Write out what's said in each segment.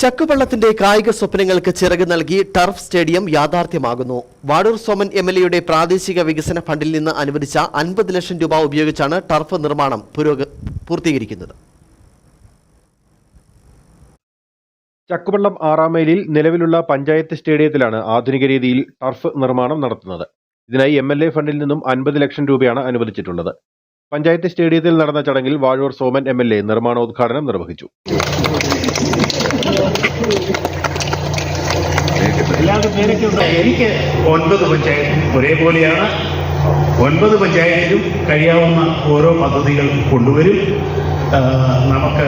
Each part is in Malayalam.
ചക്കുവള്ളത്തിന്റെ കായിക സ്വപ്നങ്ങൾക്ക് ചിറക് നൽകി ടർഫ് സ്റ്റേഡിയം യാഥാർത്ഥ്യമാകുന്നു. വാടൂർ സോമൻ എം എൽ എയുടെ പ്രാദേശിക വികസന ഫണ്ടിൽ നിന്ന് അനുവദിച്ച അൻപത് ലക്ഷം രൂപ ഉപയോഗിച്ചാണ് ടർഫ് നിർമ്മാണം പൂർത്തീകരിക്കുന്നത്. ചക്കുവള്ളം ആറാം മൈലിൽ നിലവിലുള്ള പഞ്ചായത്ത് സ്റ്റേഡിയത്തിലാണ് ആധുനിക രീതിയിൽ ടർഫ് നിർമ്മാണം നടത്തുന്നത്. ഇതിനായി എം എൽ എ ഫണ്ടിൽ നിന്നും അൻപത് ലക്ഷം രൂപയാണ് അനുവദിച്ചിട്ടുള്ളത്. പഞ്ചായത്ത് സ്റ്റേഡിയത്തിൽ നടന്ന ചടങ്ങിൽ Vazhoor Soman M L A നിർമ്മാണോദ്ഘാടനം നിർവഹിച്ചു. എല്ലാവരും പേരൊക്കെ ഉണ്ടോ എനിക്ക് ഒൻപത് പഞ്ചായത്തും ഒരേപോലെയാണ്. ഒൻപത് പഞ്ചായത്തിലും കഴിയാവുന്ന ഓരോ പദ്ധതികൾ കൊണ്ടുവരും. നമുക്ക്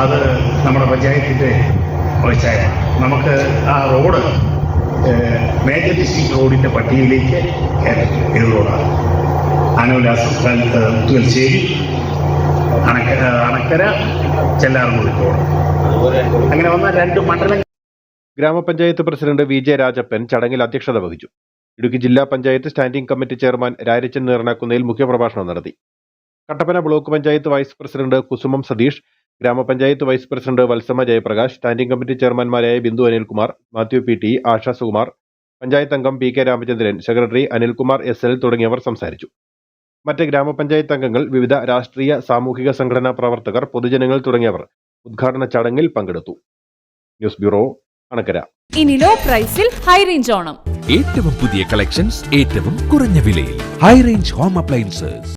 അത് നമ്മുടെ പഞ്ചായത്തിന്റെ പഞ്ചായത്ത് നമുക്ക് ആ റോഡ് മേജർ ഡിസ്ട്രിക്ട് റോഡിന്റെ പട്ടികയിലേക്ക് ഏത് റോഡാണ് തുകൽശ്ശേരി അണക്കര അണക്കര ചെല്ലാർമൂടി റോഡ് അങ്ങനെ വന്ന രണ്ട് മണ്ഡലങ്ങൾ. ഗ്രാമപഞ്ചായത്ത് പ്രസിഡന്റ് വി ജെ രാജപ്പൻ ചടങ്ങിൽ അധ്യക്ഷത വഹിച്ചു. ഇടുക്കി ജില്ലാ panchayat standing committee chairman Rarichan Neernakkunnayil മുഖ്യപ്രഭാഷണം നടത്തി. Kattappana block panchayat vice president Kusumam Satheesh ഗ്രാമപഞ്ചായത്ത് vice president Valsamma Jayaprakash standing committee ചെയർമാൻമാരായ Bindu Anilkumar Mathew P T Asha Sukumar panchayat അംഗം P K Ramachandran secretary Anilkumar S L തുടങ്ങിയവർ സംസാരിച്ചു. മറ്റ് ഗ്രാമപഞ്ചായത്ത് അംഗങ്ങൾ വിവിധ രാഷ്ട്രീയ സാമൂഹിക സംഘടനാ പ്രവർത്തകർ പൊതുജനങ്ങൾ തുടങ്ങിയവർ ഉദ്ഘാടന ചടങ്ങിൽ പങ്കെടുത്തു. News bureau Anakkara. ഇനി ലോ പ്രൈസിൽ ഹൈ റേഞ്ച് ഓണം. ഏറ്റവും പുതിയ കളക്ഷൻസ് ഏറ്റവും കുറഞ്ഞ വിലയിൽ. High range home appliances